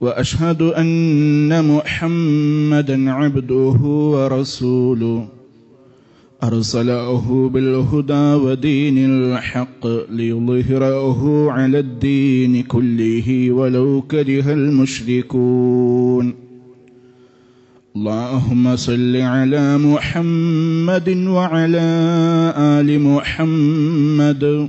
وأشهد أن محمدا عبده ورسوله. أرسله بالهدى ودين الحق ليظهره على الدين كله ولو كره المشركون. اللهم صل على محمد وعلى آل محمد.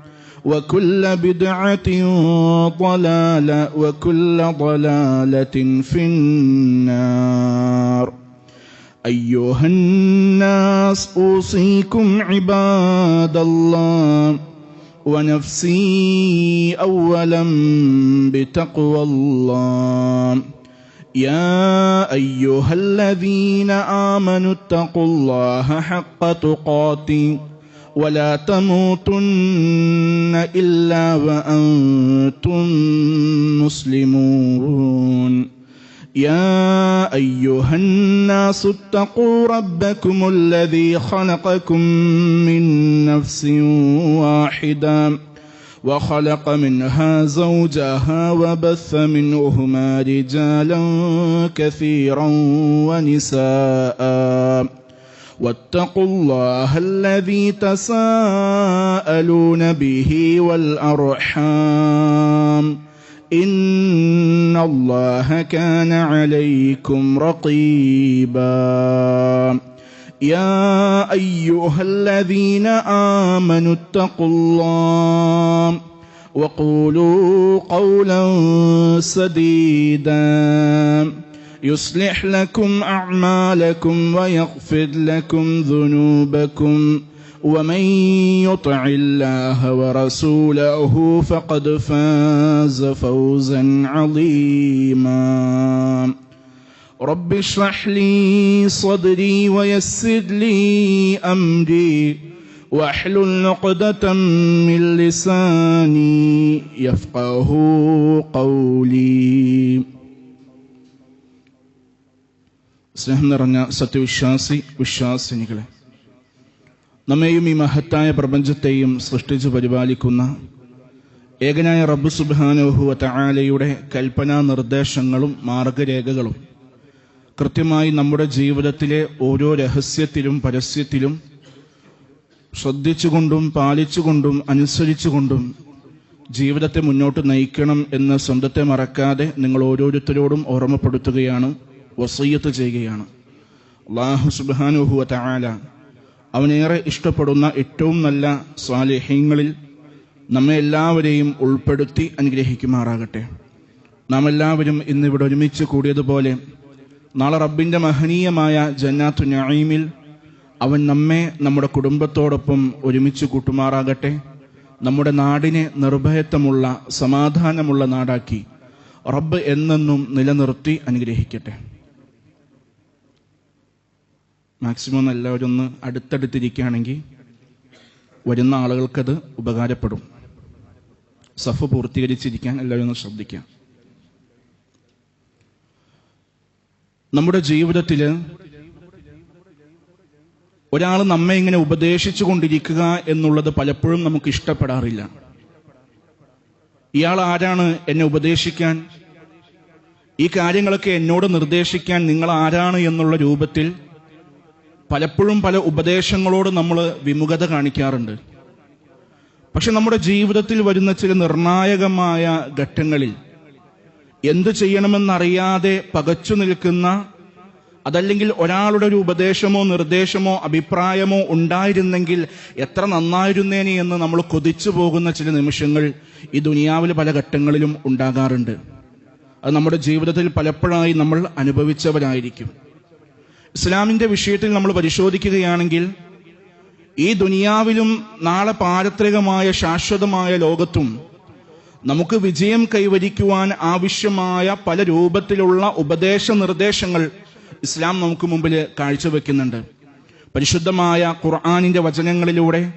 وكل بدعة ضلالة وكل ضلالة في النار. أيها الناس أوصيكم عباد الله ونفسي أولا بتقوى الله. يا أيها الذين آمنوا اتقوا الله حق تقاته ولا تموتن إلا وأنتم مسلمون. يا أيها الناس اتقوا ربكم الذي خلقكم من نفس واحدة وخلق منها زوجها وبث منهما رجالا كثيرا ونساء. واتقوا الله الذي تساءلون به والأرحام. إن الله كان عليكم رقيبا. يا أيها الذين آمنوا اتقوا الله وقولوا قولا سديدا. يصلح لكم أعمالكم ويغفر لكم ذنوبكم ومن يطع الله ورسوله فقد فاز فوزا عظيما. رب اشرح لي صدري ويسر لي أمري واحلل عقدة من لساني يفقه قولي. സ്നേഹം നിറഞ്ഞ സത്യവിശ്വാസി വിശ്വാസിനികളെ നമ്മെയും ഈ മഹത്തായ പ്രപഞ്ചത്തെയും സൃഷ്ടിച്ചു പരിപാലിക്കുന്ന ഏകനായ റബ്ബു സുബാനോഹു തആലയുടെ കൽപ്പനാ നിർദ്ദേശങ്ങളും മാർഗരേഖകളും കൃത്യമായി നമ്മുടെ ജീവിതത്തിലെ ഓരോ രഹസ്യത്തിലും പരസ്യത്തിലും ശ്രദ്ധിച്ചുകൊണ്ടും പാലിച്ചുകൊണ്ടും അനുസരിച്ചുകൊണ്ടും ജീവിതത്തെ മുന്നോട്ട് നയിക്കണം എന്ന് സ്വന്തത്തെ മറക്കാതെ നിങ്ങൾ ഓരോരുത്തരോടും ഓർമ്മപ്പെടുത്തുകയാണ് വസയ്യത്ത് ചെയ്യുകയാണ്. അള്ളാഹു സുബാനുഹുവ തആല അവനേറെ ഇഷ്ടപ്പെടുന്ന ഏറ്റവും നല്ല സ്വാലേഹ്യങ്ങളിൽ നമ്മെ എല്ലാവരെയും ഉൾപ്പെടുത്തി അനുഗ്രഹിക്കുമാറാകട്ടെ. നാം എല്ലാവരും ഇന്നിവിടെ ഒരുമിച്ച് കൂടിയതുപോലെ നാളെ റബ്ബിന്റെ മഹനീയമായ ജന്നാത്തു നഈമിൽ അവൻ നമ്മെ നമ്മുടെ കുടുംബത്തോടൊപ്പം ഒരുമിച്ച് കൂട്ടുമാറാകട്ടെ. നമ്മുടെ നാടിനെ നിർഭയത്വമുള്ള സമാധാനമുള്ള നാടാക്കി റബ്ബ് എന്നെന്നും നിലനിർത്തി അനുഗ്രഹിക്കട്ടെ. മാക്സിമം എല്ലാവരും ഒന്ന് അടുത്തടുത്തിരിക്കുകയാണെങ്കിൽ വരുന്ന ആളുകൾക്കത് ഉപകാരപ്പെടും. സഫ് പൂർത്തീകരിച്ചിരിക്കാൻ എല്ലാവരും ഒന്ന് ശ്രദ്ധിക്കാം നമ്മുടെ ജീവിതത്തിൽ ഒരാൾ നമ്മെ ഇങ്ങനെ ഉപദേശിച്ചു കൊണ്ടിരിക്കുക എന്നുള്ളത് പലപ്പോഴും നമുക്ക് ഇഷ്ടപ്പെടാറില്ല. ഇയാൾ ആരാണ് എന്നെ ഉപദേശിക്കാൻ? ഈ കാര്യങ്ങളൊക്കെ എന്നോട് നിർദ്ദേശിക്കാൻ നിങ്ങൾ ആരാണ് എന്നുള്ള രൂപത്തിൽ പലപ്പോഴും പല ഉപദേശങ്ങളോട് നമ്മൾ വിമുഖത കാണിക്കാറുണ്ട്. പക്ഷെ നമ്മുടെ ജീവിതത്തിൽ വരുന്ന ചില നിർണായകമായ ഘട്ടങ്ങളിൽ എന്തു ചെയ്യണമെന്നറിയാതെ പകച്ചു നിൽക്കുന്ന അതല്ലെങ്കിൽ ഒരാളുടെ ഒരു ഉപദേശമോ നിർദ്ദേശമോ അഭിപ്രായമോ ഉണ്ടായിരുന്നെങ്കിൽ എത്ര നന്നായിരുന്നേനെ എന്ന് നമ്മൾ കൊതിച്ചു പോകുന്ന ചില നിമിഷങ്ങൾ ഈ ദുനിയാവിൽ പല ഘട്ടങ്ങളിലും ഉണ്ടാകാറുണ്ട്. അത് നമ്മുടെ ജീവിതത്തിൽ പലപ്പോഴായി നമ്മൾ അനുഭവിച്ചവരായിരിക്കും. ഇസ്ലാമിന്റെ വിഷയത്തിൽ നമ്മൾ പരിശോധിക്കുകയാണെങ്കിൽ ഈ ദുനിയാവിലും നാളെ പാരത്രികമായ ശാശ്വതമായ ലോകത്തും നമുക്ക് വിജയം കൈവരിക്കുവാൻ ആവശ്യമായ പല രൂപത്തിലുള്ള ഉപദേശ നിർദ്ദേശങ്ങൾ ഇസ്ലാം നമുക്ക് മുമ്പിൽ കാഴ്ചവെക്കുന്നുണ്ട്. പരിശുദ്ധമായ ഖുർആാനിന്റെ വചനങ്ങളിലൂടെ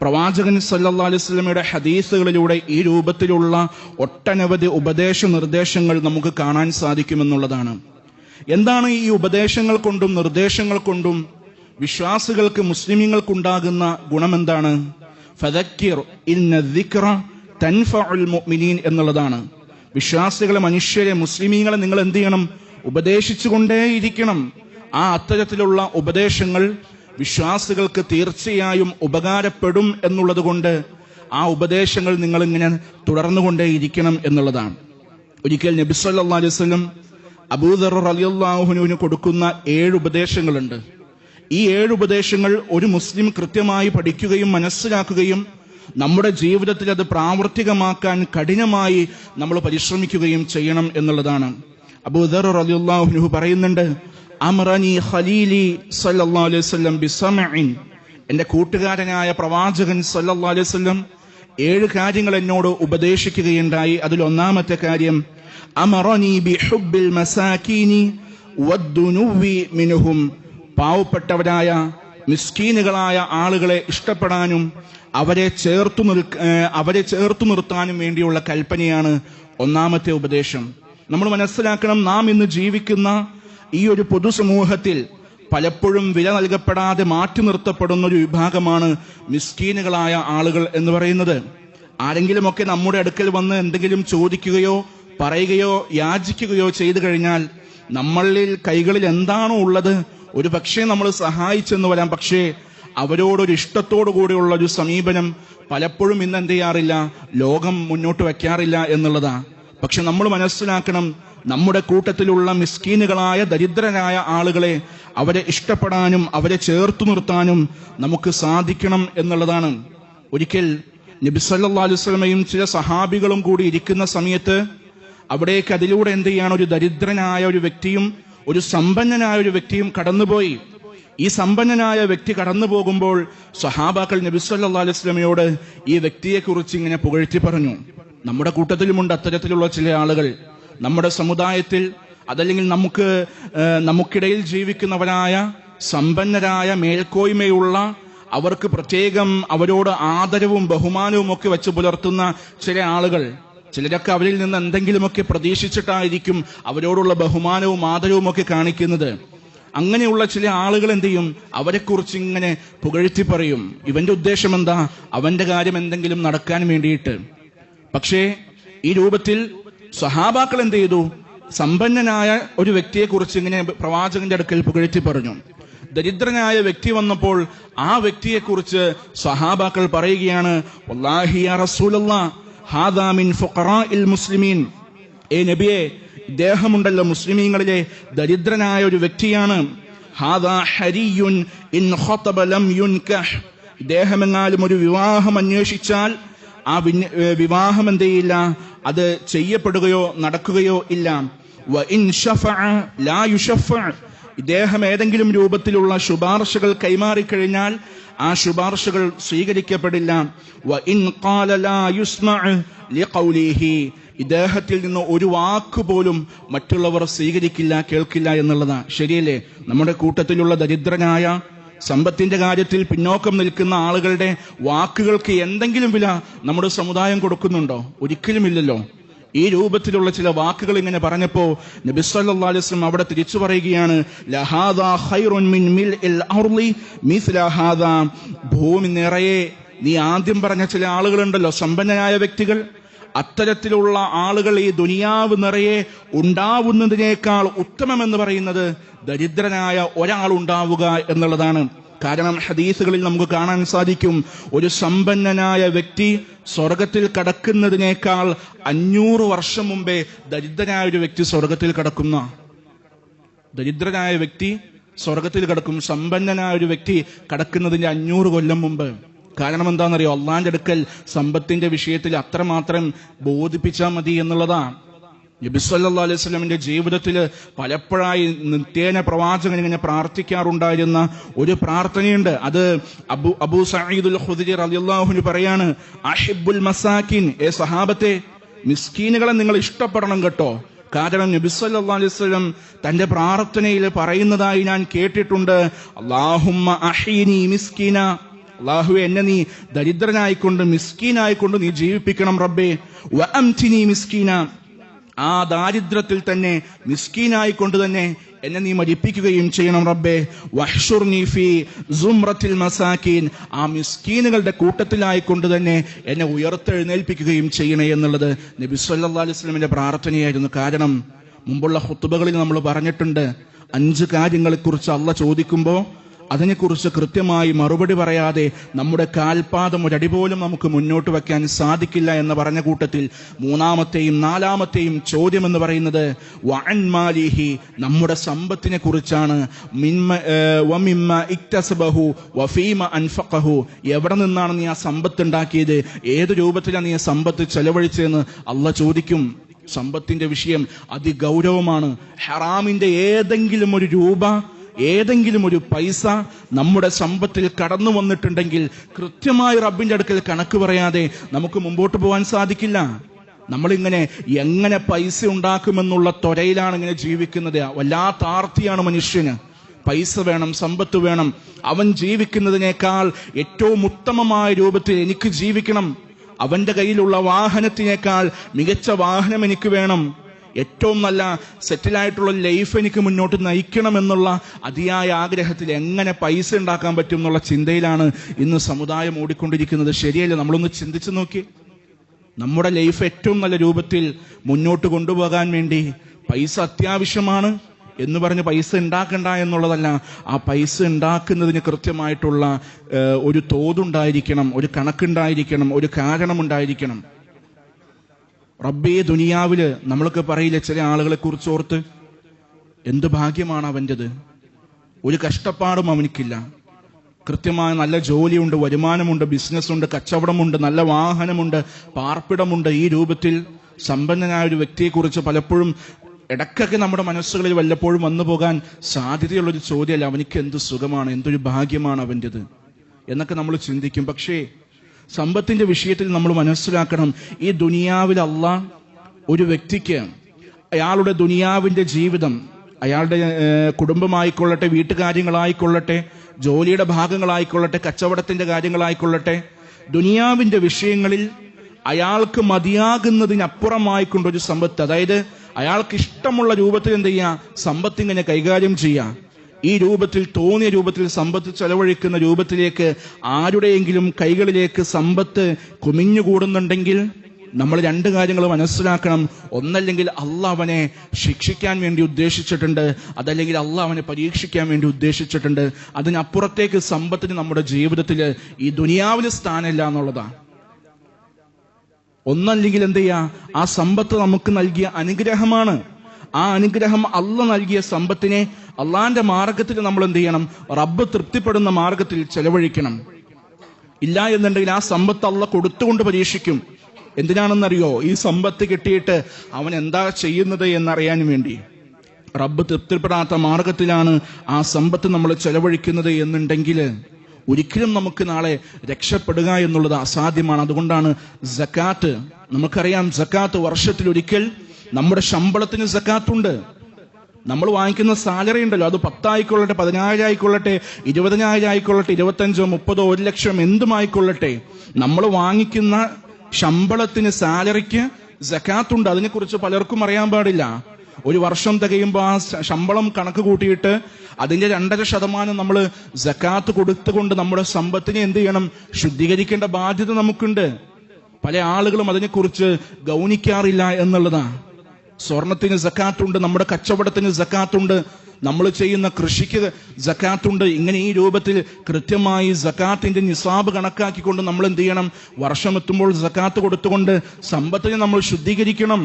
പ്രവാചകൻ സല്ലാ അലൈഹി വസല്ലമയുടെ ഹദീസുകളിലൂടെ ഈ രൂപത്തിലുള്ള ഒട്ടനവധി ഉപദേശ നിർദ്ദേശങ്ങൾ നമുക്ക് കാണാൻ സാധിക്കുമെന്നുള്ളതാണ്. എന്താണ് ഈ ഉപദേശങ്ങൾ കൊണ്ടും നിർദ്ദേശങ്ങൾ കൊണ്ടും വിശ്വാസികൾക്ക് മുസ്ലിമീങ്ങൾക്കുണ്ടാകുന്ന ഗുണമെന്താണ്? ഇന്ന മുഅ്മിനീൻ എന്നുള്ളതാണ്. വിശ്വാസികളെ മനുഷ്യരെ മുസ്ലിമീങ്ങളെ നിങ്ങൾ എന്ത് ചെയ്യണം? ഉപദേശിച്ചുകൊണ്ടേയിരിക്കണം. ആ അത്തരത്തിലുള്ള ഉപദേശങ്ങൾ വിശ്വാസികൾക്ക് തീർച്ചയായും ഉപകാരപ്പെടും എന്നുള്ളത് കൊണ്ട് ആ ഉപദേശങ്ങൾ നിങ്ങൾ ഇങ്ങനെ തുടർന്നുകൊണ്ടേയിരിക്കണം എന്നുള്ളതാണ്. ഒരിക്കൽ നബി സല്ലല്ലാഹു അലൈഹി വസല്ലം അബൂദർ റളിയല്ലാഹുവിന് കൊടുക്കുന്ന ഏഴ് ഉപദേശങ്ങളുണ്ട്. ഈ ഏഴ് ഉപദേശങ്ങൾ ഒരു മുസ്ലിം കൃത്യമായി പഠിക്കുകയും മനസ്സിലാക്കുകയും നമ്മുടെ ജീവിതത്തിൽ അത് പ്രാവർത്തികമാക്കാൻ കഠിനമായി നമ്മൾ പരിശ്രമിക്കുകയും ചെയ്യണം എന്നുള്ളതാണ്. അബൂദർ റളിയല്ലാഹുവിനു പറയുന്നുണ്ട് അമറനി ഖലീലി സല്ലല്ലാഹു അലൈഹി വസല്ലം ബിസമഇൻ. എന്റെ കൂട്ടുകാരനായ പ്രവാചകൻ സല്ലല്ലാഹു അലൈഹി വസല്ലം ഏഴ് കാര്യങ്ങൾ എന്നോട് ഉപദേശിക്കുകയുണ്ടായി. അതിൽ ഒന്നാമത്തെ കാര്യം അമറനി ബി ഹുബ്ബിൽ മസാകീനി വദ്ദുനുവി മിൻഹും പാവപ്പെട്ടവരായ മിസ്കീനുകളായ ആളുകളെ ഇഷ്ടപ്പെടാനും അവരെ ചേർത്തു നിർ അവരെ ചേർത്തു നിർത്താനും വേണ്ടിയുള്ള കൽപ്പനയാണ് ഒന്നാമത്തെ ഉപദേശം. നമ്മൾ മനസ്സിലാക്കണം നാം ഇന്ന് ജീവിക്കുന്ന ഈ ഒരു പൊതുസമൂഹത്തിൽ പലപ്പോഴും വില നൽകപ്പെടാതെ മാറ്റി നിർത്തപ്പെടുന്ന ഒരു വിഭാഗമാണ് മിസ്കീനുകളായ ആളുകൾ എന്ന് പറയുന്നത്. ആരെങ്കിലുമൊക്കെ നമ്മുടെ അടുക്കൽ വന്ന് എന്തെങ്കിലും ചോദിക്കുകയോ പറയുകയോ യാചിക്കുകയോ ചെയ്തു കഴിഞ്ഞാൽ നമ്മളിൽ കൈകളിൽ എന്താണോ ഉള്ളത് ഒരു പക്ഷേ നമ്മൾ സഹായിച്ചെന്ന് വരാം. പക്ഷേ അവരോടൊരു ഇഷ്ടത്തോടു കൂടിയുള്ള ഒരു സമീപനം പലപ്പോഴും ഇന്ന് എന്ത് ചെയ്യാറില്ല ലോകം മുന്നോട്ട് വയ്ക്കാറില്ല എന്നുള്ളതാ. പക്ഷെ നമ്മൾ മനസ്സിലാക്കണം നമ്മുടെ കൂട്ടത്തിലുള്ള മിസ്കീനുകളായ ദരിദ്രരായ ആളുകളെ അവരെ ഇഷ്ടപ്പെടാനും അവരെ ചേർത്തു നിർത്താനും നമുക്ക് സാധിക്കണം എന്നുള്ളതാണ്. ഒരിക്കൽ നബി സല്ലല്ലാഹു അലൈഹി വസല്ലമയും ചില സഹാബികളും കൂടി ഇരിക്കുന്ന സമയത്ത് അവിടേക്ക് അതിലൂടെ എന്ത് ചെയ്യാണ്? ഒരു ദരിദ്രനായ ഒരു വ്യക്തിയും ഒരു സമ്പന്നനായ ഒരു വ്യക്തിയും കടന്നുപോയി. ഈ സമ്പന്നനായ വ്യക്തി കടന്നു പോകുമ്പോൾ സഹാബാക്കൾ നബി സല്ലല്ലാഹു അലൈഹി വസല്ലമയോട് ഈ വ്യക്തിയെ കുറിച്ച് ഇങ്ങനെ പുകഴ്ത്തി പറഞ്ഞു. നമ്മുടെ കൂട്ടത്തിലുമുണ്ട് അത്തരത്തിലുള്ള ചില ആളുകൾ. നമ്മുടെ സമുദായത്തിൽ അതല്ലെങ്കിൽ നമുക്ക് നമുക്കിടയിൽ ജീവിക്കുന്നവരായ സമ്പന്നരായ മേൽക്കോയ്മയുള്ള അവർക്ക് പ്രത്യേകം അവരോട് ആദരവും ബഹുമാനവും ഒക്കെ വെച്ച് പുലർത്തുന്ന ചില ആളുകൾ. ചിലരൊക്കെ അവരിൽ നിന്ന് എന്തെങ്കിലുമൊക്കെ പ്രതീക്ഷിച്ചിട്ടായിരിക്കും അവരോടുള്ള ബഹുമാനവും ആദരവും ഒക്കെ കാണിക്കുന്നത്. അങ്ങനെയുള്ള ചില ആളുകൾ എന്ത് ചെയ്യും? അവരെക്കുറിച്ച് ഇങ്ങനെ പുകഴ്ത്തി പറയും. ഇവന്റെ ഉദ്ദേശം എന്താ? അവന്റെ കാര്യം എന്തെങ്കിലും നടക്കാൻ വേണ്ടിയിട്ട്. പക്ഷേ ഈ രൂപത്തിൽ സഹാബാക്കൾ എന്ത് ചെയ്തു? സമ്പന്നനായ ഒരു വ്യക്തിയെ കുറിച്ച് ഇങ്ങനെ പ്രവാചകന്റെ അടുക്കൽ പുകഴ്ത്തി പറഞ്ഞു. ദരിദ്രനായ വ്യക്തി വന്നപ്പോൾ ആ വ്യക്തിയെ കുറിച്ച് സഹാബാക്കൾ പറയുകയാണ് "വല്ലാഹി യാ റസൂലല്ലാ, ഹാദാ മിൻ ഫുഖറാഇൽ മുസ്ലിമീൻ. ഏ നബിയെ ഇദ്ദേഹമുണ്ടല്ലോ മുസ്ലിമീങ്ങളിലെ ദരിദ്രനായ ഒരു വ്യക്തിയാണ്. ഹാദാ ഹരിയുൻ ഇൻ ഖതബ ലം യുൻകഹ്. ഇദ്ദേഹമെങ്ങാലും ഒരു വിവാഹം അന്വേഷിച്ചാൽ ആ വിവാഹം എന്ത് ചെയ്യില്ല? അത് ചെയ്യപ്പെടുകയോ നടക്കുകയോ ഇല്ല. ഇദ്ദേഹം ഏതെങ്കിലും രൂപത്തിലുള്ള ശുപാർശകൾ കൈമാറിക്കഴിഞ്ഞാൽ ആ ശുപാർശകൾ സ്വീകരിക്കപ്പെടില്ല. ഇദ്ദേഹത്തിൽ നിന്ന് ഒരു വാക്ക് പോലും മറ്റുള്ളവർ സ്വീകരിക്കില്ല കേൾക്കില്ല എന്നുള്ളതാണ് ശരിയല്ലേ? നമ്മുടെ കൂട്ടത്തിലുള്ള ദരിദ്രനായ സമ്പത്തിന്റെ കാര്യത്തിൽ പിന്നോക്കം നിൽക്കുന്ന ആളുകളുടെ വാക്കുകൾക്ക് എന്തെങ്കിലും വില നമ്മുടെ സമുദായം കൊടുക്കുന്നുണ്ടോ? ഒരിക്കലുമില്ലല്ലോ. ഈ രൂപത്തിലുള്ള ചില വാക്കുകൾ ഇങ്ങനെ പറഞ്ഞപ്പോ നബി സല്ലല്ലാഹു അലൈഹി വസല്ലം അവിടെ തിരിച്ചു പറയുകയാണ് ഭൂമി നിറയെ. നീ ആദ്യം പറഞ്ഞ ചില ആളുകളുണ്ടല്ലോ സമ്പന്നനായ വ്യക്തികൾ. അത്തരത്തിലുള്ള ആളുകൾ ഈ ദുനിയാവ് നിറയെ ഉണ്ടാവുന്നതിനേക്കാൾ ഉത്തമമെന്ന് പറയുന്നത് ദരിദ്രനായ ഒരാൾ ഉണ്ടാവുക എന്നുള്ളതാണ്. കാരണം ഹദീസുകളിൽ നമുക്ക് കാണാൻ സാധിക്കും. ഒരു സമ്പന്നനായ വ്യക്തി സ്വർഗത്തിൽ കടക്കുന്നതിനേക്കാൾ അഞ്ഞൂറ് വർഷം മുമ്പേ ദരിദ്രനായ ഒരു വ്യക്തി സ്വർഗത്തിൽ കടക്കുന്ന. ദരിദ്രനായ വ്യക്തി സ്വർഗത്തിൽ കടക്കും. സമ്പന്നനായ ഒരു വ്യക്തി കടക്കുന്നതിന്റെ അഞ്ഞൂറ് കൊല്ലം മുമ്പ്. കാരണം എന്താണെന്നറിയോ? അള്ളാന്റെ അടുക്കൽ സമ്പത്തിന്റെ വിഷയത്തിൽ അത്രമാത്രം ബോധിപ്പിച്ചാൽ മതി എന്നുള്ളതാണ് നബിസ്വല്ലാ അലൈഹി സ്വലമിന്റെ ജീവിതത്തിൽ പലപ്പോഴായി നിത്യേന പ്രവാചകൻ ഇങ്ങനെ പ്രാർത്ഥിക്കാറുണ്ടായിരുന്ന ഒരു പ്രാർത്ഥനയുണ്ട്. അത് അബു അബു സഈദുൽ ഖുദരി അലിയുല്ലാഹുന് പറയാണ് അഹിബുൽ മസാക്കിൻ ഏ സഹാബത്തെ മിസ്കീനുകളെ നിങ്ങൾ ഇഷ്ടപ്പെടണം കേട്ടോ. കാരണം നബി സല്ലല്ലാഹു അലൈഹി വസല്ലം തന്റെ പ്രാർത്ഥനയിൽ പറയുന്നതായി ഞാൻ കേട്ടിട്ടുണ്ട്. അള്ളാഹുമ്മ അഹീനി മിസ്കീന. അള്ളാഹു എന്നെ നീ ദരിദ്രനായിക്കൊണ്ട് മിസ്കീനായിക്കൊണ്ട് നീ ജീവിപ്പിക്കണം റബ്ബേ. വ മിസ്കീന. ആ ദാരിദ്ര്യത്തിൽ തന്നെ മിസ്കീനായിക്കൊണ്ട് തന്നെ എന്നെ നീ മരിപ്പിക്കുകയും ചെയ്യണം റബ്ബേ. വഹ്ഷുർ ഫീ സുംറത്തിൽ മസാക്കീൻ ആ മിസ്കീനുകളുടെ കൂട്ടത്തിലായിക്കൊണ്ട് തന്നെ എന്നെ ഉയർത്തെഴുന്നേൽപ്പിക്കുകയും ചെയ്യണേ എന്നുള്ളത് നബി സല്ലല്ലാഹു അലൈഹി സ്വലമിന്റെ പ്രാർത്ഥനയായിരുന്നു. കാരണം മുമ്പുള്ള ഹുത്തുബകളിൽ നമ്മൾ പറഞ്ഞിട്ടുണ്ട് അഞ്ച് കാര്യങ്ങളെക്കുറിച്ച് അള്ള ചോദിക്കുമ്പോൾ അതിനെക്കുറിച്ച് കൃത്യമായി മറുപടി പറയാതെ നമ്മുടെ കാൽപാദം ഒരടി പോലും നമുക്ക് മുന്നോട്ട് വയ്ക്കാൻ സാധിക്കില്ല എന്ന് പറഞ്ഞ കൂട്ടത്തിൽ മൂന്നാമത്തെയും നാലാമത്തെയും ചോദ്യം എന്ന് പറയുന്നത് വഅൻമാലിഹി നമ്മുടെ സമ്പത്തിനെ കുറിച്ചാണ്. എവിടെ നിന്നാണ് നീ ആ സമ്പത്ത് ഉണ്ടാക്കിയത് ഏത് രൂപത്തിലാണ് നീ ആ സമ്പത്ത് ചെലവഴിച്ചതെന്ന് അല്ല ചോദിക്കും. സമ്പത്തിന്റെ വിഷയം അതിഗൗരവമാണ്. ഹറാമിന്റെ ഏതെങ്കിലും ഒരു രൂപ ഏതെങ്കിലും ഒരു പൈസ നമ്മുടെ സമ്പത്തിൽ കടന്നു വന്നിട്ടുണ്ടെങ്കിൽ കൃത്യമായി റബ്ബിന്റെ അടുക്കൽ കണക്ക് പറയാതെ നമുക്ക് മുമ്പോട്ട് പോകാൻ സാധിക്കില്ല. നമ്മളിങ്ങനെ എങ്ങനെ പൈസ ഉണ്ടാക്കുമെന്നുള്ള ത്വരയിലാണ് ഇങ്ങനെ ജീവിക്കുന്നത്. വല്ലാത്ത ആർത്തിയാണ് മനുഷ്യന്. പൈസ വേണം സമ്പത്ത് വേണം. അവൻ ജീവിക്കുന്നതിനേക്കാൾ ഏറ്റവും ഉത്തമമായ രൂപത്തിൽ എനിക്ക് ജീവിക്കണം. അവന്റെ കയ്യിലുള്ള വാഹനത്തിനേക്കാൾ മികച്ച വാഹനം എനിക്ക് വേണം. ഏറ്റവും നല്ല സെറ്റിലായിട്ടുള്ള ലൈഫ് എനിക്ക് മുന്നോട്ട് നയിക്കണമെന്നുള്ള അതിയായ ആഗ്രഹത്തിൽ എങ്ങനെ പൈസ ഉണ്ടാക്കാൻ പറ്റും എന്നുള്ള ചിന്തയിലാണ് ഇന്ന് സമുദായം ഓടിക്കൊണ്ടിരിക്കുന്നത്. ശരിയല്ല? നമ്മളൊന്ന് ചിന്തിച്ചു നോക്കി. നമ്മുടെ ലൈഫ് ഏറ്റവും നല്ല രൂപത്തിൽ മുന്നോട്ട് കൊണ്ടുപോകാൻ വേണ്ടി പൈസ അത്യാവശ്യമാണ് എന്ന് പറഞ്ഞ് പൈസ ഉണ്ടാക്കണ്ട എന്നുള്ളതല്ല. ആ പൈസ ഉണ്ടാക്കുന്നതിന് കൃത്യമായിട്ടുള്ള ഒരു തോതുണ്ടായിരിക്കണം ഒരു കണക്കുണ്ടായിരിക്കണം ഒരു കാരണമുണ്ടായിരിക്കണം. റബ്ബേ ദുനിയാവിൽ നമ്മൾക്ക് പറയില്ല ചില ആളുകളെ കുറിച്ച് ഓർത്ത്. എന്ത് ഭാഗ്യമാണ് അവന്റെത്? ഒരു കഷ്ടപ്പാടും അവനിക്കില്ല. കൃത്യമായ നല്ല ജോലിയുണ്ട് വരുമാനമുണ്ട് ബിസിനസ്സുണ്ട് കച്ചവടമുണ്ട് നല്ല വാഹനമുണ്ട് പാർപ്പിടമുണ്ട്. ഈ രൂപത്തിൽ സമ്പന്നനായ ഒരു വ്യക്തിയെക്കുറിച്ച് പലപ്പോഴും ഇടയ്ക്കൊക്കെ നമ്മുടെ മനസ്സുകളിൽ വല്ലപ്പോഴും വന്നു പോകാൻ സാധ്യതയുള്ളൊരു ചോദ്യമല്ല അവനിക്ക് എന്ത് സുഖമാണ് എന്തൊരു ഭാഗ്യമാണ് അവന്റെത്? എന്നൊക്കെ നമ്മൾ ചിന്തിക്കും. പക്ഷേ സമ്പത്തിന്റെ വിഷയത്തിൽ നമ്മൾ മനസ്സിലാക്കണം ഈ ദുനിയാവിൽ അല്ല ഒരു വ്യക്തിക്ക് അയാളുടെ ദുനിയാവിന്റെ ജീവിതം അയാളുടെ കുടുംബമായിക്കൊള്ളട്ടെ വീട്ടുകാര്യങ്ങളായിക്കൊള്ളട്ടെ ജോലിയുടെ ഭാഗങ്ങളായിക്കൊള്ളട്ടെ കച്ചവടത്തിന്റെ കാര്യങ്ങളായിക്കൊള്ളട്ടെ ദുനിയാവിന്റെ വിഷയങ്ങളിൽ അയാൾക്ക് മതിയാകുന്നതിനപ്പുറമായിക്കൊണ്ടൊരു സമ്പത്ത്. അതായത് അയാൾക്ക് ഇഷ്ടമുള്ള രൂപത്തിൽ എന്ത് ചെയ്യുക സമ്പത്തിങ്ങനെ കൈകാര്യം ചെയ്യാം. ഈ രൂപത്തിൽ തോന്നിയ രൂപത്തിൽ സമ്പത്ത് ചെലവഴിക്കുന്ന രൂപത്തിലേക്ക് ആരുടെയെങ്കിലും കൈകളിലേക്ക് സമ്പത്ത് കുമിഞ്ഞുകൂടുന്നുണ്ടെങ്കിൽ നമ്മൾ രണ്ട് കാര്യങ്ങൾ മനസ്സിലാക്കണം. ഒന്നല്ലെങ്കിൽ അല്ല അവനെ ശിക്ഷിക്കാൻ വേണ്ടി ഉദ്ദേശിച്ചിട്ടുണ്ട്. അതല്ലെങ്കിൽ അല്ല അവനെ പരീക്ഷിക്കാൻ വേണ്ടി ഉദ്ദേശിച്ചിട്ടുണ്ട്. അതിനപ്പുറത്തേക്ക് സമ്പത്തിന് നമ്മുടെ ജീവിതത്തിൽ ഈ ദുനിയാവിന് സ്ഥാനമില്ല എന്നുള്ളതാണ്. ഒന്നല്ലെങ്കിൽ എന്ത് ചെയ്യാ? ആ സമ്പത്ത് നമുക്ക് നൽകിയ അനുഗ്രഹമാണ്. ആ അനുഗ്രഹം അള്ള നൽകിയ സമ്പത്തിനെ അള്ളാന്റെ മാർഗത്തിൽ നമ്മൾ എന്ത് ചെയ്യണം? റബ്ബ് തൃപ്തിപ്പെടുന്ന മാർഗത്തിൽ ചെലവഴിക്കണം. ഇല്ല എന്നുണ്ടെങ്കിൽ ആ സമ്പത്ത് അള്ള കൊടുത്തുകൊണ്ട് പരീക്ഷിക്കും. എന്തിനാണെന്നറിയോ? ഈ സമ്പത്ത് കിട്ടിയിട്ട് അവൻ എന്താ ചെയ്യുന്നത് എന്നറിയാൻ വേണ്ടി. റബ്ബ് തൃപ്തിപ്പെടാത്ത മാർഗത്തിലാണ് ആ സമ്പത്ത് നമ്മൾ ചെലവഴിക്കുന്നത് എന്നുണ്ടെങ്കിൽ ഒരിക്കലും നമുക്ക് നാളെ രക്ഷപ്പെടുക എന്നുള്ളത് അസാധ്യമാണ്. അതുകൊണ്ടാണ് ജക്കാത്ത് നമുക്കറിയാം ജക്കാത്ത് വർഷത്തിൽ ഒരിക്കൽ നമ്മുടെ ശമ്പളത്തിന് ജക്കാത്തുണ്ട് നമ്മൾ വാങ്ങിക്കുന്ന സാലറി ഉണ്ടല്ലോ അത് പത്തായിക്കൊള്ളട്ടെ പതിനായിരം ആയിക്കൊള്ളട്ടെ ഇരുപതിനായിരം ആയിക്കൊള്ളട്ടെ ഇരുപത്തഞ്ചോ മുപ്പതോ ഒരു ലക്ഷം എന്തുമായിക്കൊള്ളട്ടെ നമ്മൾ വാങ്ങിക്കുന്ന ശമ്പളത്തിന് സാലറിക്ക് ജക്കാത്തുണ്ട് അതിനെക്കുറിച്ച് പലർക്കും അറിയാൻ പാടില്ല. ഒരു വർഷം തികയുമ്പോൾ ആ ശമ്പളം കണക്ക് കൂട്ടിയിട്ട് അതിന്റെ രണ്ടര ശതമാനം നമ്മൾ ജക്കാത്ത് കൊടുത്തുകൊണ്ട് നമ്മുടെ സമ്പത്തിനെ എന്ത് ചെയ്യണം? ശുദ്ധീകരിക്കേണ്ട ബാധ്യത നമുക്കുണ്ട്. പല ആളുകളും അതിനെക്കുറിച്ച് ഗൗനിക്കാറില്ല എന്നുള്ളതാണ്. സ്വർണത്തിന് ജക്കാത്തുണ്ട് നമ്മുടെ കച്ചവടത്തിന് ജക്കാത്തുണ്ട് നമ്മൾ ചെയ്യുന്ന കൃഷിക്ക് ജക്കാത്തുണ്ട് ഇങ്ങനെ ഈ രൂപത്തിൽ കൃത്യമായി ജക്കാത്തിന്റെ നിസാബ് കണക്കാക്കിക്കൊണ്ട് നമ്മൾ എന്ത് ചെയ്യണം? വർഷം എത്തുമ്പോൾ ജക്കാത്ത് കൊടുത്തുകൊണ്ട് സമ്പത്തിനെ നമ്മൾ ശുദ്ധീകരിക്കണം.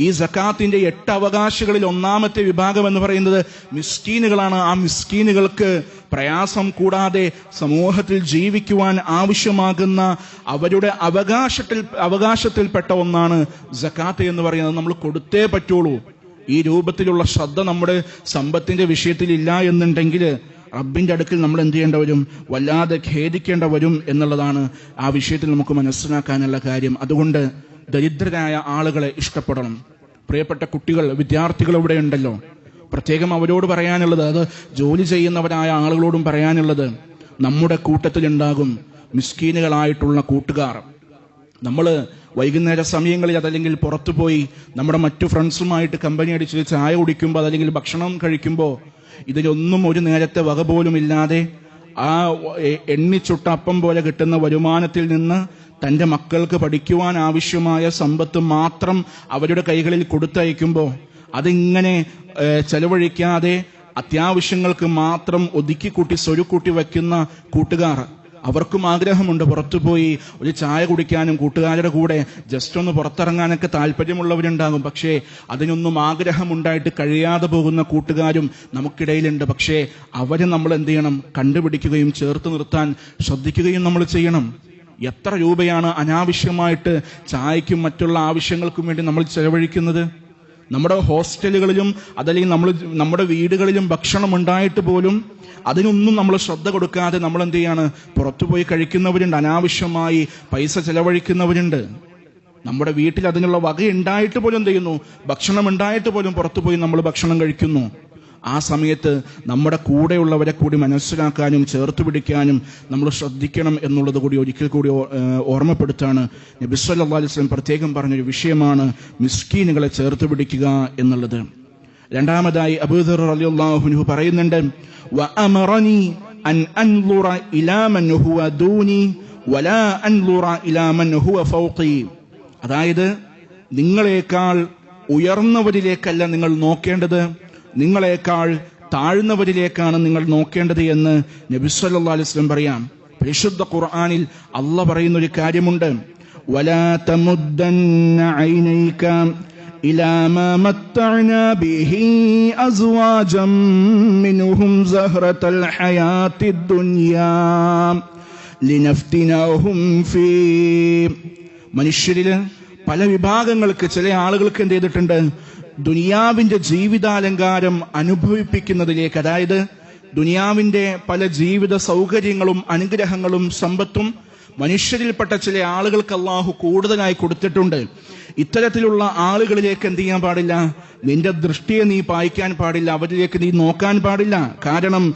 ഈ സക്കാത്തിന്റെ എട്ട് അവകാശികളിൽ ഒന്നാമത്തെ വിഭാഗം എന്ന് പറയുന്നത് മിസ്കീനുകളാണ്. ആ മിസ്കീനുകൾക്ക് പ്രയാസം കൂടാതെ സമൂഹത്തിൽ ജീവിക്കുവാൻ ആവശ്യമാകുന്ന അവരുടെ അവകാശത്തിൽ അവകാശത്തിൽപ്പെട്ട ഒന്നാണ് സക്കാത്ത് എന്ന് പറയുന്നത്. നമ്മൾ കൊടുത്തേ പറ്റുള്ളൂ. ഈ രൂപത്തിലുള്ള ശ്രദ്ധ നമ്മുടെ സമ്പത്തിന്റെ വിഷയത്തിൽ ഇല്ല എന്നുണ്ടെങ്കിൽ റബ്ബിന്റെ അടുക്കിൽ നമ്മൾ എന്ത് ചെയ്യേണ്ട വരും? വല്ലാതെ ഖേദിക്കേണ്ട വരും എന്നുള്ളതാണ് ആ വിഷയത്തിൽ നമുക്ക് മനസ്സിലാക്കാനുള്ള കാര്യം. അതുകൊണ്ട് ദരിദ്രരായ ആളുകളെ ഇഷ്ടപ്പെടണം. പ്രിയപ്പെട്ട കുട്ടികൾ വിദ്യാർത്ഥികൾ ഇവിടെ ഉണ്ടല്ലോ. പ്രത്യേകം അവരോട് പറയാനുള്ളത് അത് ജോലി ചെയ്യുന്നവരായ ആളുകളോടും പറയാനുള്ളത് നമ്മുടെ കൂട്ടത്തിലുണ്ടാകും മിസ്കീനുകളായിട്ടുള്ള കൂട്ടുകാർ. നമ്മൾ വൈകുന്നേര സമയങ്ങളിൽ അതല്ലെങ്കിൽ പുറത്തു പോയി നമ്മുടെ മറ്റു ഫ്രണ്ട്സുമായിട്ട് കമ്പനി അടിച്ച് ചായ കുടിക്കുമ്പോൾ അതല്ലെങ്കിൽ ഭക്ഷണം കഴിക്കുമ്പോൾ ഇതിലൊന്നും ഒരു നേരത്തെ വക പോലും ഇല്ലാതെ ആ എണ്ണിച്ചുട്ട അപ്പം പോലെ കിട്ടുന്ന വരുമാനത്തിൽ നിന്ന് തന്റെ മക്കൾക്ക് പഠിക്കുവാൻ ആവശ്യമായ സമ്പത്ത് മാത്രം അവരുടെ കൈകളിൽ കൊടുത്തയക്കുമ്പോൾ അതിങ്ങനെ ചെലവഴിക്കാതെ അത്യാവശ്യങ്ങൾക്ക് മാത്രം ഒതുക്കിക്കൂട്ടി സ്വരുക്കൂട്ടി വയ്ക്കുന്ന കൂട്ടുകാർ അവർക്കും ആഗ്രഹമുണ്ട് പുറത്തുപോയി ഒരു ചായ കുടിക്കാനും കൂട്ടുകാരുടെ കൂടെ ജസ്റ്റ് ഒന്ന് പുറത്തിറങ്ങാനൊക്കെ താല്പര്യമുള്ളവരുണ്ടാകും. പക്ഷേ അതിനൊന്നും ആഗ്രഹമുണ്ടായിട്ട് കഴിയാതെ പോകുന്ന കൂട്ടുകാരും നമുക്കിടയിലുണ്ട്. പക്ഷേ അവരെ നമ്മൾ എന്ത് ചെയ്യണം? കണ്ടുപിടിക്കുകയും ചേർത്ത് നിർത്താൻ ശ്രദ്ധിക്കുകയും നമ്മൾ ചെയ്യണം. എത്ര രൂപയാണ് അനാവശ്യമായിട്ട് ചായക്കും മറ്റുള്ള ആവശ്യങ്ങൾക്കും വേണ്ടി നമ്മൾ ചെലവഴിക്കുന്നത്? നമ്മുടെ ഹോസ്റ്റലുകളിലും അതല്ലെങ്കിൽ നമ്മൾ നമ്മുടെ വീടുകളിലും ഭക്ഷണം ഉണ്ടായിട്ട് പോലും അതിനൊന്നും നമ്മൾ ശ്രദ്ധ കൊടുക്കാതെ നമ്മൾ എന്ത് ചെയ്യാണ്? പുറത്തുപോയി കഴിക്കുന്നവരുണ്ട് അനാവശ്യമായി പൈസ ചെലവഴിക്കുന്നവരുണ്ട്. നമ്മുടെ വീട്ടിൽ അതിനുള്ള വക ഉണ്ടായിട്ട് പോലും എന്ത് ചെയ്യുന്നു? ഭക്ഷണം ഉണ്ടായിട്ട് പോലും പുറത്തുപോയി നമ്മൾ ഭക്ഷണം കഴിക്കുന്നു. ആ സമയത്ത് നമ്മുടെ കൂടെയുള്ളവരെ കൂടി മനസ്സിലാക്കാനും ചേർത്ത് പിടിക്കാനും നമ്മൾ ശ്രദ്ധിക്കണം എന്നുള്ളത് കൂടി ഒരിക്കൽ കൂടി ഓർമ്മപ്പെടുത്താണ്. നബി അലിസ്ലം പ്രത്യേകം പറഞ്ഞൊരു വിഷയമാണ് മിസ്കീനുകളെ ചേർത്ത് പിടിക്കുക എന്നുള്ളത്. രണ്ടാമതായി അബൂദർ പറയുന്നുണ്ട് മൻ ഹുവ ഫൗഖി. അതായത് നിങ്ങളെക്കാൾ ഉയർന്നവരിലേക്കല്ല നിങ്ങൾ നോക്കേണ്ടത്. നിങ്ങളെക്കാൾ താഴ്ന്നവരിലേക്കാണ് നിങ്ങൾ നോക്കേണ്ടത് എന്ന് നബി സല്ലാ അലിസ്ലം പറയാം. പരിശുദ്ധ ഖുർആാനിൽ അല്ല പറയുന്നൊരു കാര്യമുണ്ട്. മനുഷ്യരിൽ പല വിഭാഗങ്ങൾക്ക് ചില ആളുകൾക്ക് എന്ത് ചെയ്തിട്ടുണ്ട്? ദുനിയാവിന്റെ ജീവിതാലങ്കാരം അനുഭവിപ്പിക്കുന്നതിലേക്ക് അതായത് ദുനിയാവിന്റെ പല ജീവിത സൗകര്യങ്ങളും അനുഗ്രഹങ്ങളും സമ്പത്തും മനുഷ്യരിൽപ്പെട്ട ചില ആളുകൾക്ക് അള്ളാഹു കൂടുതലായി കൊടുത്തിട്ടുണ്ട്. ഇത്തരത്തിലുള്ള ആളുകളിലേക്ക് എന്ത് ചെയ്യാൻ പാടില്ല? നിന്റെ ദൃഷ്ടിയെ നീ പായിക്കാൻ പാടില്ല അവരിലേക്ക് നീ നോക്കാൻ പാടില്ല. കാരണം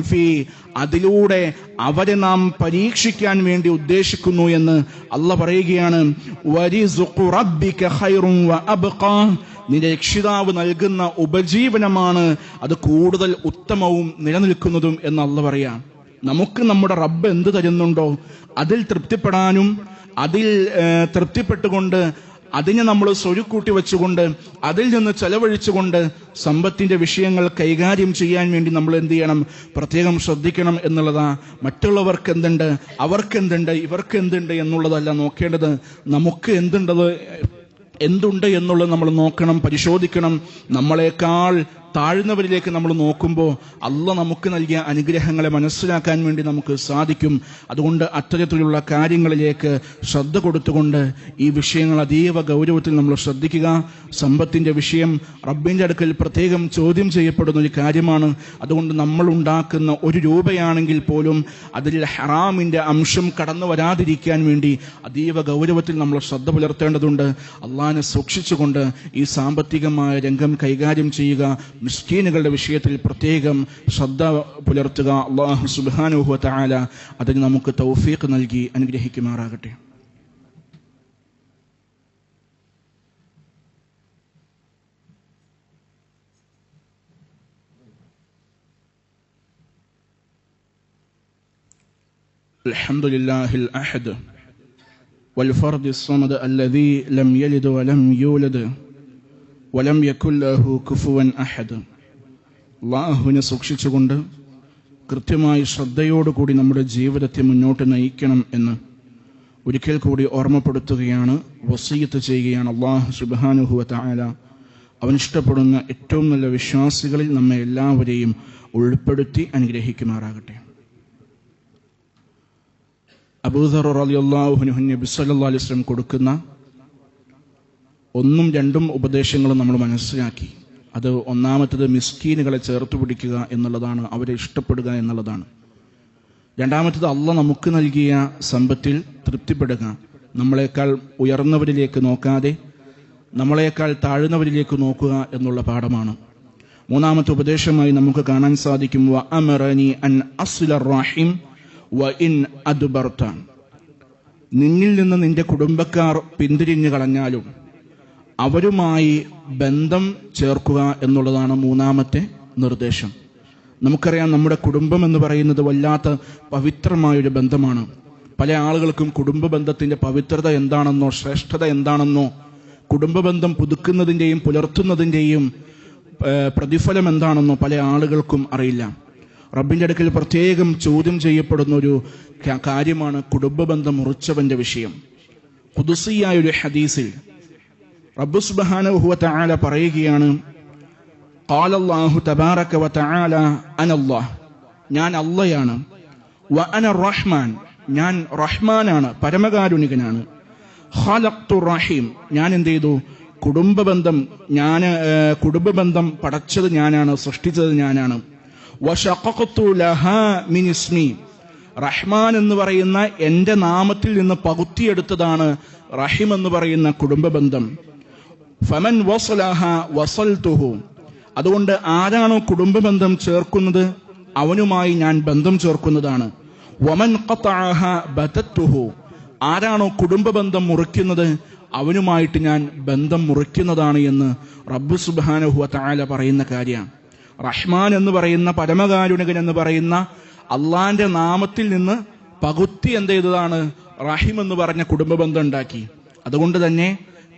ഫീ അതിലൂടെ അവരെ നാം പരീക്ഷിക്കാൻ വേണ്ടി ഉദ്ദേശിക്കുന്നു എന്ന് അല്ല പറയുകയാണ്. നിന്റെ രക്ഷിതാവ് നൽകുന്ന ഉപജീവനമാണ് അത് കൂടുതൽ ഉത്തമവും നിലനിൽക്കുന്നതും എന്ന് അല്ല പറയാം. നമുക്ക് നമ്മുടെ റബ്ബ് എന്ത് തരുന്നുണ്ടോ അതിൽ തൃപ്തിപ്പെടാനും അതിൽ തൃപ്തിപ്പെട്ടുകൊണ്ട് അതിനെ നമ്മൾ സ്വരുക്കൂട്ടി വെച്ചുകൊണ്ട് അതിൽ നിന്ന് ചെലവഴിച്ചുകൊണ്ട് സമ്പത്തിന്റെ വിഷയങ്ങൾ കൈകാര്യം ചെയ്യാൻ വേണ്ടി നമ്മൾ എന്ത് ചെയ്യണം? പ്രത്യേകം ശ്രദ്ധിക്കണം എന്നുള്ളതാ. മറ്റുള്ളവർക്ക് എന്തുണ്ട്? അവർക്ക് എന്തുണ്ട്? ഇവർക്ക് എന്തുണ്ട് എന്നുള്ളതല്ല നോക്കേണ്ടത്. നമുക്ക് എന്തുണ്ടത് എന്തുണ്ട് എന്നുള്ളത് നമ്മൾ നോക്കണം പരിശോധിക്കണം. നമ്മളെക്കാൾ താഴ്ന്നവരിലേക്ക് നമ്മൾ നോക്കുമ്പോൾ അല്ല നമുക്ക് നൽകിയ അനുഗ്രഹങ്ങളെ മനസ്സിലാക്കാൻ വേണ്ടി നമുക്ക് സാധിക്കും. അതുകൊണ്ട് അത്തരത്തിലുള്ള കാര്യങ്ങളിലേക്ക് ശ്രദ്ധ കൊടുത്തുകൊണ്ട് ഈ വിഷയങ്ങൾ അതീവ ഗൗരവത്തിൽ നമ്മൾ ശ്രദ്ധിക്കുക. സമ്പത്തിന്റെ വിഷയം റബ്ബിന്റെ അടുക്കൽ പ്രത്യേകം ചോദ്യം ചെയ്യപ്പെടുന്ന ഒരു കാര്യമാണ്. അതുകൊണ്ട് നമ്മൾ ഉണ്ടാക്കുന്ന ഒരു രൂപയാണെങ്കിൽ പോലും അതിൽ ഹറാമിന്റെ അംശം കടന്നു വരാതിരിക്കാൻ വേണ്ടി അതീവ ഗൗരവത്തിൽ നമ്മൾ ശ്രദ്ധ പുലർത്തേണ്ടതുണ്ട്. അള്ളാഹിനെ സൂക്ഷിച്ചുകൊണ്ട് ഈ സാമ്പത്തികമായ രംഗം കൈകാര്യം ചെയ്യുക. മിസ്കീനുകളുടെ വിഷയത്തിൽ പ്രത്യേകം ശ്രദ്ധ പുലർത്തുക അള്ളാഹു സുബാനുഹു താല അതിന് നമുക്ക് തൗഫീഖ് നൽകി അനുഗ്രഹിക്കുമാറാകട്ടെ الحمد لله الأحد والفرد الصمد الذي لم يلد ولم يولد വലം യക്കുല്ലാഹു കുഫുവൻ അഹദ് അള്ളാഹുവിനെ സൂക്ഷിച്ചുകൊണ്ട് കൃത്യമായി ശ്രദ്ധയോടുകൂടി നമ്മുടെ ജീവിതത്തെ മുന്നോട്ട് നയിക്കണം എന്ന് ഒരിക്കൽ കൂടി ഓർമ്മപ്പെടുത്തുകയാണ് വസീയത്ത് ചെയ്യുകയാണ് അള്ളാഹു സുബാനുഹുവത്ത അവൻ ഇഷ്ടപ്പെടുന്ന ഏറ്റവും നല്ല വിശ്വാസികളിൽ നമ്മെ എല്ലാവരെയും ഉൾപ്പെടുത്തി അനുഗ്രഹിക്കുമാറാകട്ടെ. അബൂദർ അലി അള്ളാഹുനുഹുനബി നബിസ് അലിസ്ലം കൊടുക്കുന്ന ഒന്നും രണ്ടും ഉപദേശങ്ങളും നമ്മൾ മനസ്സിലാക്കി. അത് ഒന്നാമത്തത് മിസ്കീനുകളെ ചേർത്ത് പിടിക്കുക എന്നുള്ളതാണ് അവരെ ഇഷ്ടപ്പെടുക എന്നുള്ളതാണ്. രണ്ടാമത്തത് അല്ല നമുക്ക് നൽകിയ സമ്പത്തിൽ തൃപ്തിപ്പെടുക. നമ്മളെക്കാൾ ഉയർന്നവരിലേക്ക് നോക്കാതെ നമ്മളെക്കാൾ താഴ്ന്നവരിലേക്ക് നോക്കുക എന്നുള്ള പാഠമാണ്. മൂന്നാമത്തെ ഉപദേശമായി നമുക്ക് കാണാൻ സാധിക്കും വ അൻ അസ്ല വ ഇൻ നിന്നിൽ നിന്ന് നിന്റെ കുടുംബക്കാർ പിന്തിരിഞ്ഞു കളഞ്ഞാലും അവരുമായി ബന്ധം ചേർക്കുക എന്നുള്ളതാണ് മൂന്നാമത്തെ നിർദ്ദേശം. നമുക്കറിയാം നമ്മുടെ കുടുംബം എന്ന് പറയുന്നത് വല്ലാത്ത പവിത്രമായൊരു ബന്ധമാണ്. പല ആളുകൾക്കും കുടുംബ ബന്ധത്തിന്റെ പവിത്രത എന്താണെന്നോ ശ്രേഷ്ഠത എന്താണെന്നോ കുടുംബ ബന്ധം പുതുക്കുന്നതിന്റെയും പുലർത്തുന്നതിന്റെയും പ്രതിഫലം എന്താണെന്നോ പല ആളുകൾക്കും അറിയില്ല. റബ്ബിന്റെ അടുക്കൽ പ്രത്യേകം ചോദ്യം ചെയ്യപ്പെടുന്ന ഒരു കാര്യമാണ് കുടുംബ ബന്ധം മുറിച്ചവന്റെ വിഷയം. കുതുസിയായ ഒരു ഹദീസിൽ റബ്ബു സുബ്ഹാനഹു തആല പറയുകയാണ് قال الله تبارك وتعالى انا الله ഞാൻ അള്ളയാണ് വ അന റഹ്മാൻ ഞാൻ റഹ്മാനാണ് പരമകാരുണികനാണ് ഖലഖ്തു റഹീം ഞാൻ എന്ത് ചെയ്തു കുടുംബ ബന്ധം ഞാൻ കുടുംബ ബന്ധം പടച്ചത് ഞാനാണ് സൃഷ്ടിച്ചത് ഞാനാണ് വശഖഖ്തു ലഹാ മിൻ ഇസ്മി റഹ്മാൻ എന്ന് പറയുന്ന എൻ്റെ നാമത്തിൽ നിന്ന് പകുത്തിയെടുത്തതാണ് റഹിം എന്ന് പറയുന്ന കുടുംബ ബന്ധം ഫമൻ വസലഹ വസൽതുഹു. അതുകൊണ്ട് ആരാണോ കുടുംബബന്ധം ചേർക്കുന്നത് അവനുമായി ഞാൻ ബന്ധം ചേർക്കുന്നതാണ്. വമൻ ഖതഅഹ ബതത്തുഹു. ആരാണോ കുടുംബബന്ധം മുറിക്കുന്നത് അവനുമായിട്ട് ഞാൻ ബന്ധം മുറിക്കുന്നതാണ് എന്ന് റബ്ബു സുബ്ഹാനഹു തആല പറയുന്ന കാര്യമാണ് റഹ്മാൻ എന്ന് പറയുന്ന പരമകാരുണികൻ എന്ന് പറയുന്ന അള്ളാന്റെ നാമത്തിൽ നിന്ന് പകുത്തി എന്ത് ചെയ്തതാണ് റഹിം എന്ന് പറഞ്ഞ കുടുംബ ബന്ധം ഉണ്ടാക്കി. അതുകൊണ്ട് തന്നെ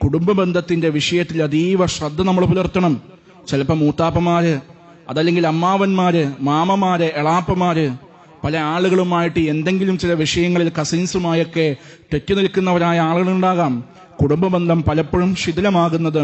കുടുംബ ബന്ധത്തിന്റെ വിഷയത്തിൽ അതീവ ശ്രദ്ധ നമ്മൾ പുലർത്തണം. ചിലപ്പോൾ മൂത്താപ്പമാര് അതല്ലെങ്കിൽ അമ്മാവന്മാര് മാമമാര് എളാപ്പമാര് പല ആളുകളുമായിട്ട് എന്തെങ്കിലും ചില വിഷയങ്ങളിൽ കസിൻസുമായൊക്കെ തെറ്റി നിൽക്കുന്നവരായ ആളുകളുണ്ടാകാം. കുടുംബ ബന്ധം പലപ്പോഴും ശിഥിലമാകുന്നത്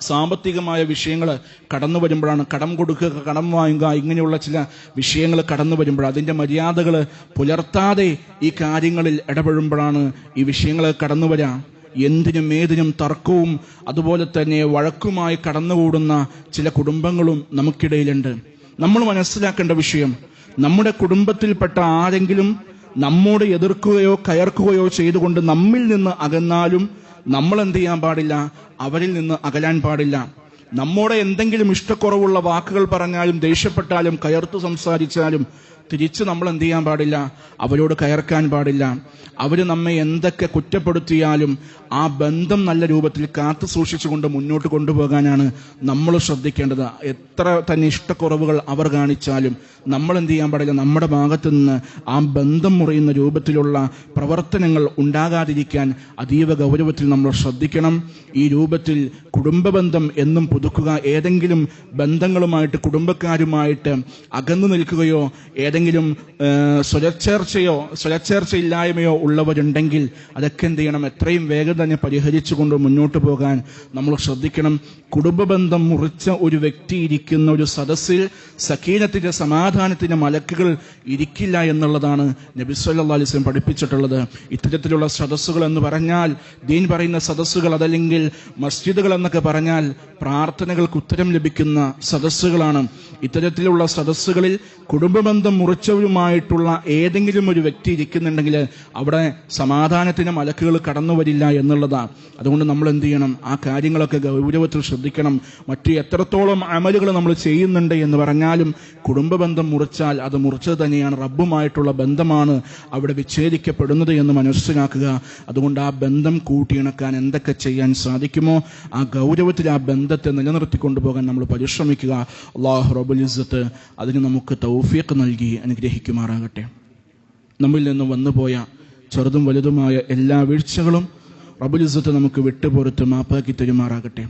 സാമ്പത്തികമായ വിഷയങ്ങൾ കടന്നു വരുമ്പോഴാണ്. കടം കൊടുക്കുക കടം വാങ്ങുക ഇങ്ങനെയുള്ള ചില വിഷയങ്ങൾ കടന്നു വരുമ്പോൾ അതിന്റെ മര്യാദകൾ പുലർത്താതെ ഈ കാര്യങ്ങളിൽ ഇടപെടുമ്പോഴാണ് ഈ വിഷയങ്ങൾ കടന്നു വരാം എന്തിനും ഏതിനും തർക്കവും അതുപോലെ തന്നെ വഴക്കുമായി കടന്നുകൂടുന്ന ചില കുടുംബങ്ങളും നമുക്കിടയിലുണ്ട്. നമ്മൾ മനസ്സിലാക്കേണ്ട വിഷയം നമ്മുടെ കുടുംബത്തിൽപ്പെട്ട ആരെങ്കിലും നമ്മോട് എതിർക്കുകയോ കയർക്കുകയോ ചെയ്തുകൊണ്ട് നമ്മിൽ നിന്ന് അകന്നാലും നമ്മൾ എന്ത് ചെയ്യാൻ പാടില്ല അവരിൽ നിന്ന് അകലാൻ പാടില്ല. നമ്മോട് എന്തെങ്കിലും ഇഷ്ടക്കുറവുള്ള വാക്കുകൾ പറഞ്ഞാലും ദേഷ്യപ്പെട്ടാലും കയർത്തു സംസാരിച്ചാലും തിരിച്ച് നമ്മൾ എന്ത് ചെയ്യാൻ പാടില്ല? അവരോട് കയർക്കാൻ പാടില്ല. അവർ നമ്മെ എന്തൊക്കെ കുറ്റപ്പെടുത്തിയാലും ആ ബന്ധം നല്ല രൂപത്തിൽ കാത്തു സൂക്ഷിച്ചുകൊണ്ട് മുന്നോട്ട് കൊണ്ടുപോകാനാണ് നമ്മൾ ശ്രദ്ധിക്കേണ്ടത്. എത്ര തന്നെ ഇഷ്ടക്കുറവുകൾ അവർ കാണിച്ചാലും നമ്മൾ എന്ത് ചെയ്യാൻ പാടില്ല? നമ്മുടെ ഭാഗത്തു നിന്ന് ആ ബന്ധം മുറിയുന്ന രൂപത്തിലുള്ള പ്രവർത്തനങ്ങൾ ഉണ്ടാകാതിരിക്കാൻ അതീവ ഗൗരവത്തിൽ നമ്മൾ ശ്രദ്ധിക്കണം. ഈ രൂപത്തിൽ കുടുംബ ബന്ധം എന്നും പുതുക്കുക. ഏതെങ്കിലും ബന്ധങ്ങളുമായിട്ട് കുടുംബക്കാരുമായിട്ട് അകന്നു നിൽക്കുകയോ ഏതെങ്കിലും സ്വരച്ചേർച്ചയോ സ്വരച്ചേർച്ചയില്ലായ്മയോ ഉള്ളവരുണ്ടെങ്കിൽ അതൊക്കെ എന്ത് ചെയ്യണം? എത്രയും വേഗം തന്നെ പരിഹരിച്ചുകൊണ്ട് മുന്നോട്ട് പോകാൻ നമ്മൾ ശ്രദ്ധിക്കണം. കുടുംബബന്ധം മുറിച്ച ഒരു വ്യക്തി ഇരിക്കുന്ന ഒരു സദസ്സിൽ സക്കീനത്തിന്റെ സമാധാനത്തിന്റെ മലക്കുകൾ ഇരിക്കില്ല എന്നുള്ളതാണ് നബിസ്വല്ലാ അലിസ്ലം പഠിപ്പിച്ചിട്ടുള്ളത്. ഇത്തരത്തിലുള്ള സദസ്സുകൾ എന്ന് പറഞ്ഞാൽ ദീൻ പറയുന്ന സദസ്സുകൾ അതല്ലെങ്കിൽ മസ്ജിദുകൾ എന്നൊക്കെ പറഞ്ഞാൽ പ്രാർത്ഥനകൾക്ക് ഉത്തരം ലഭിക്കുന്ന സദസ്സുകളാണ്. ഇത്തരത്തിലുള്ള സദസ്സുകളിൽ കുടുംബബന്ധം മുറിച്ചവരുമായിട്ടുള്ള ഏതെങ്കിലും ഒരു വ്യക്തി ഇരിക്കുന്നുണ്ടെങ്കിൽ അവിടെ സമാധാനത്തിന് മലക്കുകൾ കടന്നു വരില്ല എന്നുള്ളതാണ് അതുകൊണ്ട് നമ്മൾ എന്ത് ചെയ്യണം? ആ കാര്യങ്ങളൊക്കെ ഗൗരവത്തിൽ ശ്രദ്ധിക്കണം. മറ്റു എത്രത്തോളം അമലുകൾ നമ്മൾ ചെയ്യുന്നുണ്ട് എന്ന് പറഞ്ഞാലും കുടുംബ ബന്ധം മുറിച്ചാൽ അത് മുറിച്ചത് തന്നെയാണ്. റബ്ബുമായിട്ടുള്ള ബന്ധമാണ് അവിടെ വിച്ഛേദിക്കപ്പെടുന്നത് എന്ന് മനസ്സിലാക്കുക. അതുകൊണ്ട് ആ ബന്ധം കൂട്ടിയിണക്കാൻ എന്തൊക്കെ ചെയ്യാൻ സാധിക്കുമോ? ആ ഗൗരവത്തിൽ ആ ബന്ധത്തെ നിലനിർത്തിക്കൊണ്ടുപോകാൻ നമ്മൾ പരിശ്രമിക്കുക. അള്ളാഹു റബുൽ ഇസ്സത്ത് അതിന് നമുക്ക് തൗഫീഖ് നൽകി. അനുഗ്രഹിക്കുമാറാകട്ടെ. നമ്മിൽ നിന്ന് വന്നുപോയ ചെറുതും വലുതുമായ എല്ലാ വീഴ്ചകളും റബുലിസത്ത് നമുക്ക് വിട്ടുപുറത്ത് മാപ്പാക്കി തരുമാറാകട്ടെ.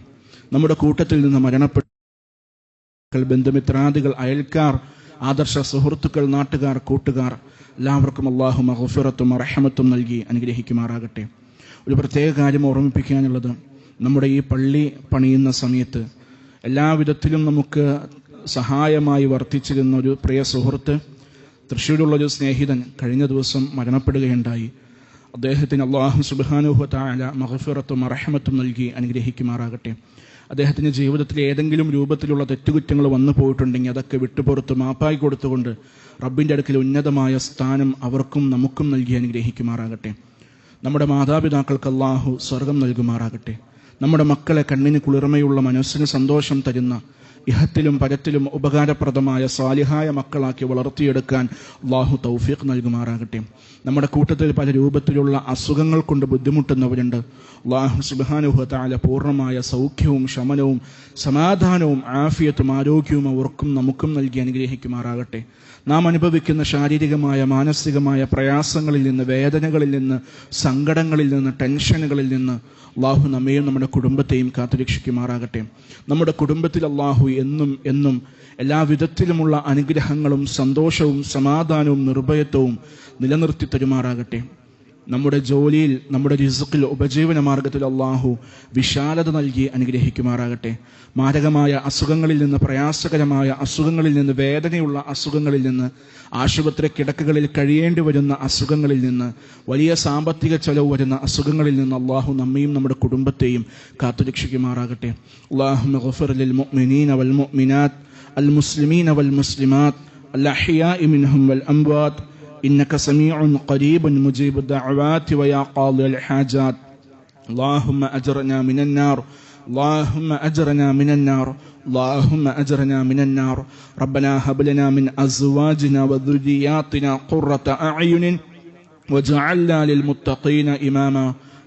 നമ്മുടെ കൂട്ടത്തിൽ നിന്ന് മരണപ്പെട്ട ബന്ധുമിത്രാദികൾ അയൽക്കാർ ആദർശ സുഹൃത്തുക്കൾ നാട്ടുകാർ കൂട്ടുകാർ എല്ലാവർക്കും അള്ളാഹു മഹഫിറത്തും അറഹമത്തും നൽകി അനുഗ്രഹിക്കുമാറാകട്ടെ. ഒരു പ്രത്യേക കാര്യം ഓർമ്മിപ്പിക്കാനുള്ളത് നമ്മുടെ ഈ പള്ളി പണിയുന്ന സമയത്ത് എല്ലാവിധത്തിലും നമുക്ക് സഹായമായി വർത്തിച്ചിരുന്ന ഒരു പ്രിയ സുഹൃത്ത് തൃശ്ശൂരുള്ള ഒരു സ്നേഹിതൻ കഴിഞ്ഞ ദിവസം മരണപ്പെടുകയുണ്ടായി. അദ്ദേഹത്തിന് അള്ളാഹു സുബാനുഹത്തായ മഹഫിറത്തും അറഹമത്തും നൽകി അനുഗ്രഹിക്കുമാറാകട്ടെ. അദ്ദേഹത്തിന്റെ ജീവിതത്തിൽ ഏതെങ്കിലും രൂപത്തിലുള്ള തെറ്റുകുറ്റങ്ങൾ വന്നു പോയിട്ടുണ്ടെങ്കിൽ അതൊക്കെ വിട്ടുപുറത്ത് മാപ്പായി കൊടുത്തുകൊണ്ട് റബ്ബിന്റെ അടുക്കൽ ഉന്നതമായ സ്ഥാനം അവർക്കും നമുക്കും നൽകി അനുഗ്രഹിക്കുമാറാകട്ടെ. നമ്മുടെ മാതാപിതാക്കൾക്ക് അള്ളാഹു സ്വർഗം നൽകുമാറാകട്ടെ. നമ്മുടെ മക്കളെ കണ്ണിന് കുളിർമയുള്ള മനസ്സിന് സന്തോഷം തരുന്ന ഇഹത്തിലും പരത്തിലും ഉപകാരപ്രദമായ സാലിഹായ മക്കളാക്കി വളർത്തിയെടുക്കാൻ അള്ളാഹു തൗഫീഖ് നൽകുമാറാകട്ടെ. നമ്മുടെ കൂട്ടത്തിൽ പല രൂപത്തിലുള്ള അസുഖങ്ങൾ കൊണ്ട് ബുദ്ധിമുട്ടുന്നവരുണ്ട്. അള്ളാഹു സുബാനുഹത്താല പൂർണമായ സൗഖ്യവും ശമനവും സമാധാനവും ആഫിയത്തും ആരോഗ്യവും അവർക്കും നമുക്കും നൽകി അനുഗ്രഹിക്കുമാറാകട്ടെ. നാം അനുഭവിക്കുന്ന ശാരീരികമായ മാനസികമായ പ്രയാസങ്ങളിൽ നിന്ന് വേദനകളിൽ നിന്ന് സങ്കടങ്ങളിൽ നിന്ന് ടെൻഷനുകളിൽ നിന്ന് അള്ളാഹു നമ്മയും നമ്മുടെ കുടുംബത്തെയും കാത്തുരക്ഷിക്കുമാറാകട്ടെ. നമ്മുടെ കുടുംബത്തിൽ അള്ളാഹു എന്നും എന്നും എല്ലാ വിധത്തിലുമുള്ള അനുഗ്രഹങ്ങളും സന്തോഷവും സമാധാനവും നിർഭയത്വവും നിലനിർത്തി തരുമാറാകട്ടെ. നമ്മുടെ ജോലിയിൽ നമ്മുടെ റിസുക്കിൽ ഉപജീവന മാർഗത്തിൽ അള്ളാഹു വിശാലത നൽകി അനുഗ്രഹിക്കുമാറാകട്ടെ മാരകമായ അസുഖങ്ങളിൽ നിന്ന് പ്രയാസകരമായ അസുഖങ്ങളിൽ നിന്ന് വേദനയുള്ള അസുഖങ്ങളിൽ നിന്ന് ആശുപത്രി കിടക്കകളിൽ കഴിയേണ്ടി വരുന്ന അസുഖങ്ങളിൽ നിന്ന് വലിയ സാമ്പത്തിക ചെലവ് വരുന്ന അസുഖങ്ങളിൽ നിന്ന് അള്ളാഹു നമ്മയും നമ്മുടെ കുടുംബത്തെയും കാത്തുരക്ഷിക്കുമാറാകട്ടെ അള്ളാഹു المسلمين والمسلمات الأحياء منهم والأموات إنك سميع قريب مجيب الدعوات ويا قاضي الحاجات. اللهم أجرنا من النار. اللهم أجرنا من النار. اللهم أجرنا من النار. ربنا هب لنا من أزواجنا وذرياتنا قرة أعين وجعلنا للمتقين إماما.